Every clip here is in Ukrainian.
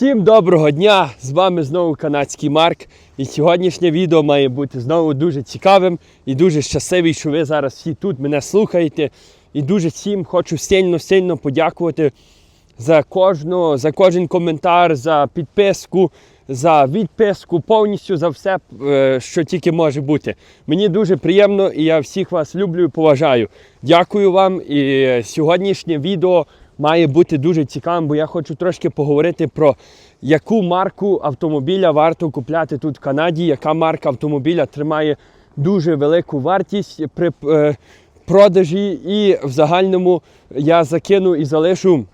Всім доброго дня! З вами знову канадський Марк. І сьогоднішнє відео має бути знову дуже цікавим і дуже щасливий, що ви зараз всі тут мене слухаєте. І дуже всім хочу сильно-сильно подякувати за кожну, за кожен коментар, за підписку, за відписку, повністю за все, е, що тільки може бути. Мені дуже приємно і я всіх вас люблю і поважаю. Дякую вам. І сьогоднішнє відео має бути дуже цікавим, бо я хочу трошки поговорити про яку марку автомобіля варто купляти тут в Канаді, яка марка автомобіля тримає дуже велику вартість при е, продажі, і в загальному я закину і залишу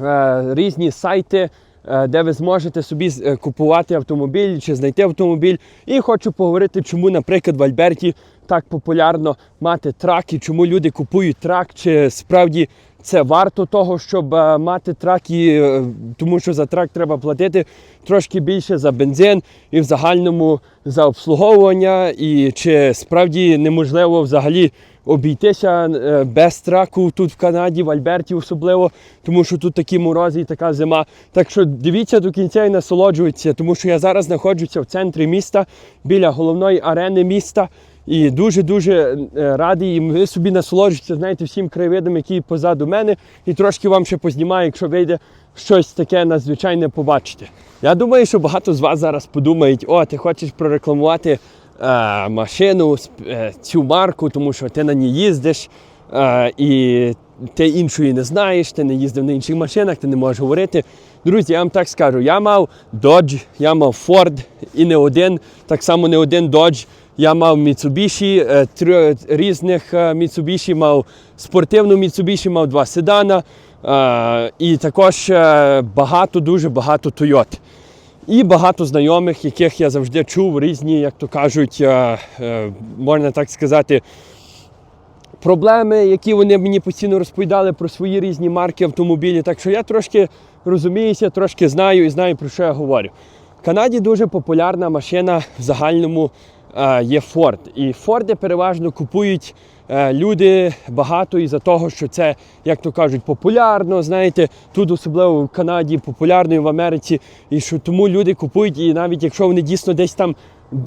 е, різні сайти, е, де ви зможете собі е, купувати автомобіль чи знайти автомобіль. І хочу поговорити, чому, наприклад, в Альберті так популярно мати трак і чому люди купують трак, чи справді це варто того, щоб е, мати трак, і, е, тому що за трак треба платити трошки більше за бензин і в загальному за обслуговування, і чи справді неможливо взагалі обійтися е, без траку тут в Канаді, в Альберті особливо, тому що тут такі морози і така зима. Так що дивіться до кінця і насолоджуйтеся, тому що я зараз знаходжуся в центрі міста біля головної арени міста. І дуже-дуже е, радий, і ви собі насолоджуєтеся, знаєте, всім краєвидом, який позаду мене, і трошки вам ще познімаю, якщо вийде щось таке надзвичайне побачити. Я думаю, що багато з вас зараз подумають, о, ти хочеш прорекламувати е, машину, е, цю марку, тому що ти на ній їздиш, е, і ти іншої не знаєш, ти не їздив на інших машинах, ти не можеш говорити. Друзі, я вам так скажу, я мав Dodge, я мав Ford і не один, так само не один Dodge. Я мав Mitsubishi, е, три різних е, Mitsubishi, мав спортивну Mitsubishi, мав два седана. е, І також багато, дуже багато Toyota. І багато знайомих, яких я завжди чув, різні, як то кажуть, можна так сказати, проблеми, які вони мені постійно розповідали про свої різні марки автомобілів. Так що я трошки розуміюся, трошки знаю і знаю, про що я говорю. В Канаді дуже популярна машина в загальному є Ford. І Форди переважно купують е, люди багато із-за того, що це, як то кажуть, популярно. Знаєте, тут особливо в Канаді, популярно і в Америці. І що тому люди купують, і навіть якщо вони дійсно десь там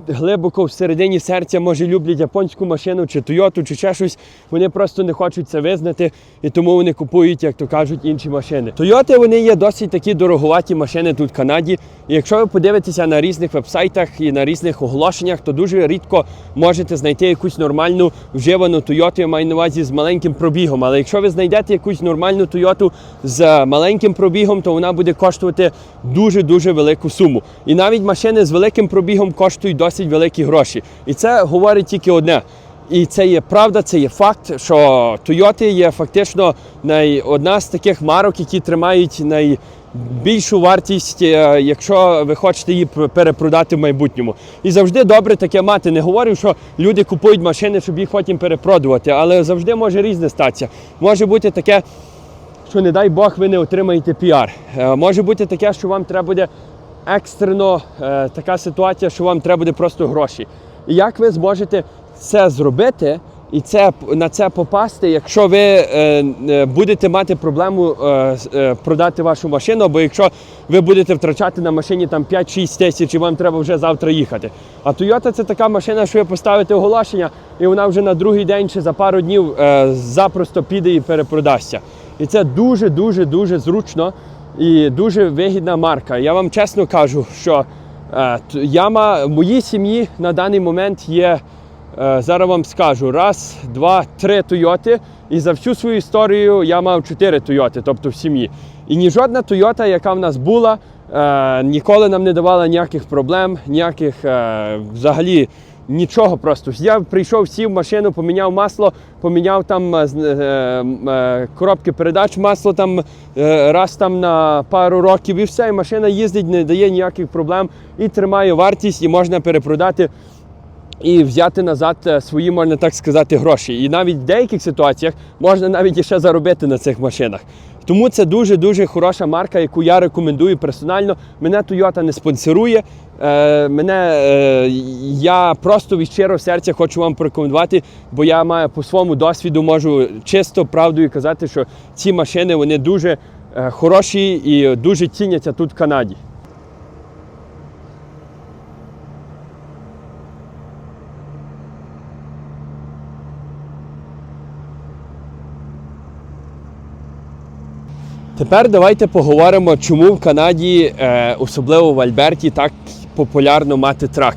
глибоко всередині серця, може, люблять японську машину чи Тойоту, чи ще щось, вони просто не хочуть це визнати, і тому вони купують, як то кажуть, інші машини. Тойоти вони є досить такі дороговаті машини тут в Канаді. І якщо ви подивитеся на різних вебсайтах і на різних оголошеннях, то дуже рідко можете знайти якусь нормальну вживану Тойоту, я маю на увазі з маленьким пробігом. Але якщо ви знайдете якусь нормальну Тойоту з маленьким пробігом, то вона буде коштувати дуже-дуже велику суму. І навіть машини з великим пробігом коштують досить великі гроші. І це говорить тільки одне. І це є правда, це є факт, що Toyota є фактично най, одна з таких марок, які тримають найбільшу вартість, е, якщо ви хочете її перепродати в майбутньому. І завжди добре таке мати. Не говорю, що люди купують машини, щоб їх потім перепродувати, але завжди може різне статися. Може бути таке, що не дай Бог ви не отримаєте піар. Е, Може бути таке, що вам треба буде екстрено е, така ситуація, що вам треба буде просто гроші. І як ви зможете це зробити і це, на це попасти, якщо ви е, е, будете мати проблему е, е, продати вашу машину, або якщо ви будете втрачати на машині там 5-6 тисяч, і вам треба вже завтра їхати. А Toyota це така машина, що ви поставите оголошення, і вона вже на другий день чи за пару днів е, запросто піде і перепродасться. І це дуже, дуже, дуже зручно і дуже вигідна марка. Я вам чесно кажу, що е, яма моїй сім'ї на даний момент є. е, Зараз вам скажу раз, два, три Тойоти. І за всю свою історію я мав чотири Тойоти, тобто в сім'ї. І ні жодна Тойота, яка в нас була, е, ніколи нам не давала ніяких проблем, ніяких взагалі нічого просто. Я прийшов, сів в машину, поміняв масло, поміняв там е, е, е, коробки передач, масло там е, раз там на пару років і все, і машина їздить, не дає ніяких проблем і тримає вартість, і можна перепродати і взяти назад е, свої, можна так сказати, гроші. І навіть в деяких ситуаціях можна навіть іще заробити на цих машинах. Тому це дуже-дуже хороша марка, яку я рекомендую персонально. Мене Toyota не спонсорує. Е, мене, е, я просто від щирого серця хочу вам порекомендувати, бо я маю по своєму досвіду можу чисто правдою казати, що ці машини вони дуже е, хороші і дуже ціняться тут в Канаді. Тепер давайте поговоримо, чому в Канаді, е, особливо в Альберті, так популярно мати трак.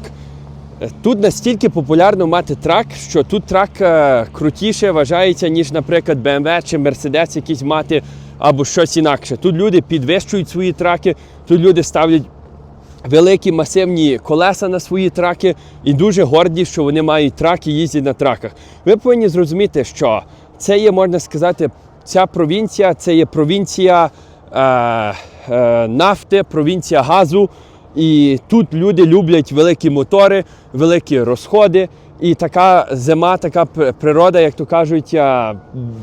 Е, Тут настільки популярно мати трак, що тут трак е, крутіше вважається, ніж, наприклад, BMW чи Mercedes якийсь мати або щось інакше. Тут люди підвищують свої траки, тут люди ставлять великі масивні колеса на свої траки і дуже горді, що вони мають трак і їздять на траках. Ви повинні зрозуміти, що це є, можна сказати, ця провінція це є провінція е, е, нафти, провінція газу. І тут люди люблять великі мотори, великі розходи. І така зима, така природа, як то кажуть, е,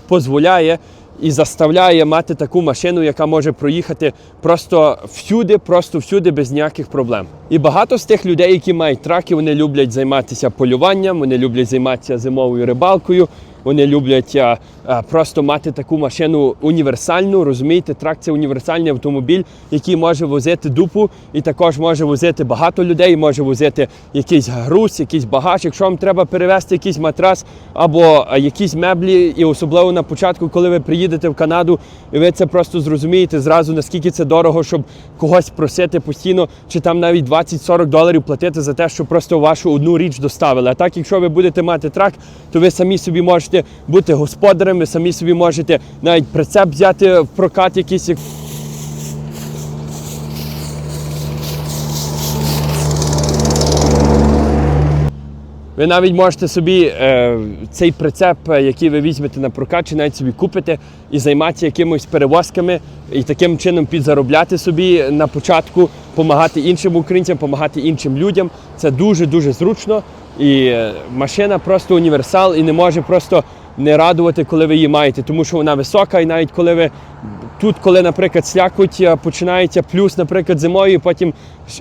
дозволяє і заставляє мати таку машину, яка може проїхати просто всюди, просто всюди без ніяких проблем. І багато з тих людей, які мають траки, вони люблять займатися полюванням, вони люблять займатися зимовою рибалкою. Вони люблять а, а, просто мати таку машину універсальну. Розумієте, трак це універсальний автомобіль, який може возити дупу, і також може возити багато людей, може возити якийсь груз, якийсь багаж. Якщо вам треба перевезти якийсь матрас або якісь меблі, і особливо на початку, коли ви приїдете в Канаду, і ви це просто зрозумієте зразу, наскільки це дорого, щоб когось просити постійно, чи там навіть 20-40 доларів платити за те, щоб просто вашу одну річ доставили. А так, якщо ви будете мати трак, то ви самі собі можете бути господарем, ви самі собі можете навіть прицеп взяти в прокат якийсь. Ви навіть можете собі е, цей прицеп, е, який ви візьмете на прокат, чи навіть собі купите і займатися якимось перевозками і таким чином підзаробляти собі на початку, допомагати іншим українцям, допомагати іншим людям. Це дуже дуже зручно. І машина просто універсал і не може просто не радувати, коли ви її маєте, тому що вона висока, і навіть коли ви тут, коли, наприклад, слякоть е, починається плюс, наприклад, зимою, і потім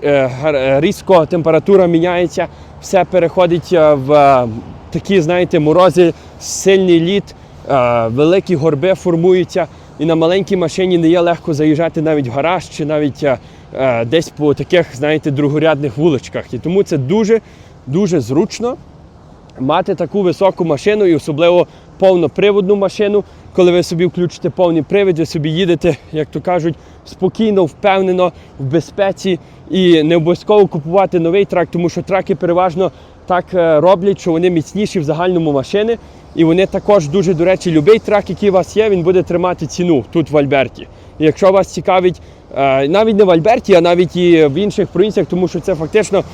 е, е, різко температура міняється, все переходить в такі, знаєте, морози, сильний лід, великі горби формуються. І на маленькій машині не є легко заїжджати навіть в гараж чи навіть десь по таких, знаєте, другорядних вуличках. І тому це дуже дуже зручно мати таку високу машину і особливо повноприводну машину. Коли ви собі включите повний привід, ви собі їдете, як то кажуть, спокійно, впевнено, в безпеці і не обов'язково купувати новий трак, тому що траки переважно так е, роблять, що вони міцніші в загальному машини. І вони також дуже, до речі, любий трак, який у вас є, він буде тримати ціну тут в Альберті. І якщо вас цікавить е, навіть не в Альберті, а навіть і в інших провінціях, тому що це фактично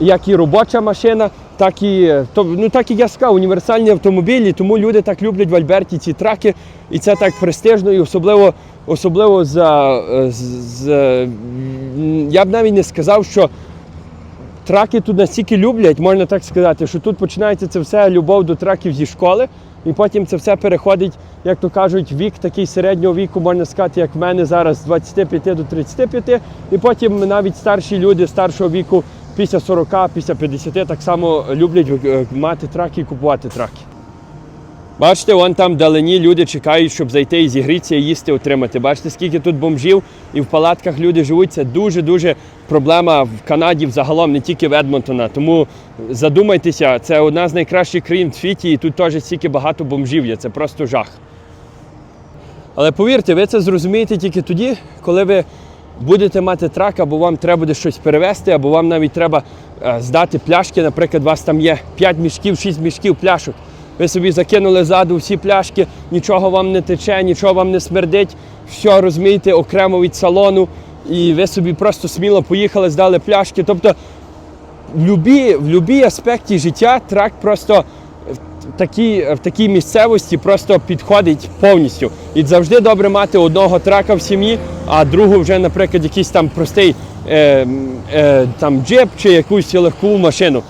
як і робоча машина, так і то, ну, так і я універсальні автомобілі, тому люди так люблять в Альберті ці траки, і це так престижно, і особливо, особливо за, е, з, з, м, я б навіть не сказав, що траки тут настільки люблять, можна так сказати, що тут починається це все любов до траків зі школи, і потім це все переходить, як то кажуть, вік такий середнього віку, можна сказати, як в мене зараз з 25 до 35, і потім навіть старші люди старшого віку після 40, після 50 так само люблять е, мати траки і купувати траки. Бачите, вон там вдалині люди чекають, щоб зайти і зігрітися і їсти отримати. Бачите, скільки тут бомжів і в палатках люди живуть. Це дуже-дуже проблема в Канаді взагалом, не тільки в Едмонтона. Тому задумайтеся, це одна з найкращих країн в світі, і тут теж стільки багато бомжів є. Це просто жах. Але повірте, ви це зрозумієте тільки тоді, коли ви будете мати трак, або вам треба буде щось перевезти, або вам навіть треба е, здати пляшки. Наприклад, у вас там є 5 мішків, 6 мішків пляшок. Ви собі закинули ззаду всі пляшки, нічого вам не тече, нічого вам не смердить, все розумієте, окремо від салону, і ви собі просто сміло поїхали, здали пляшки. Тобто в любі, в аспекті життя трак просто в такій, в такій місцевості просто підходить повністю. І завжди добре мати одного трака в сім'ї, а другу вже, наприклад, якийсь там простий е, е, там джип чи якусь легкову машину.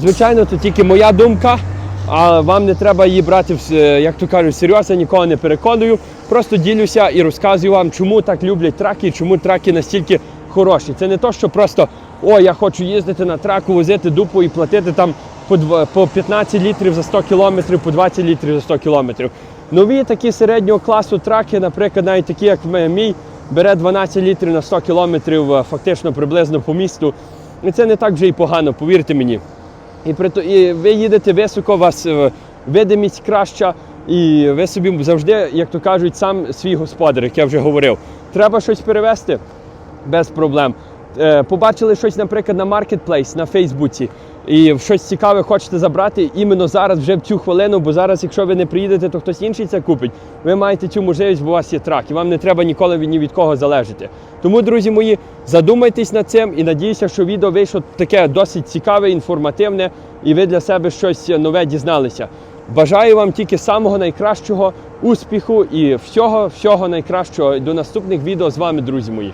Звичайно, це тільки моя думка, а вам не треба її брати, е, як то кажуть, всерйоз, я нікого не переконую. Просто ділюся і розказую вам, чому так люблять траки, чому траки настільки хороші. Це не то, що просто о, я хочу їздити на траку, возити дупу і платити там по, дв- по 15 літрів за 100 кілометрів, по 20 літрів за 100 кілометрів. Нові такі середнього класу траки, наприклад, навіть такі, як мій, бере 12 літрів на 100 кілометрів, е, фактично приблизно по місту. І це не так вже і погано, повірте мені. І, при то- і ви їдете високо, у вас е, видимість краща, і ви собі завжди, як то кажуть, сам свій господар, як я вже говорив. Треба щось перевезти без проблем. Е, Побачили щось, наприклад, на Marketplace, на Фейсбуці, і щось цікаве хочете забрати іменно зараз, вже в цю хвилину, бо зараз, якщо ви не приїдете, то хтось інший це купить. Ви маєте цю можливість, бо у вас є трак, і вам не треба ніколи ні від кого залежати. Тому, друзі мої, задумайтесь над цим і надіюся, що відео вийшло таке досить цікаве, інформативне, і ви для себе щось нове дізналися. Бажаю вам тільки самого найкращого успіху і всього, всього найкращого. До наступних відео з вами, друзі мої.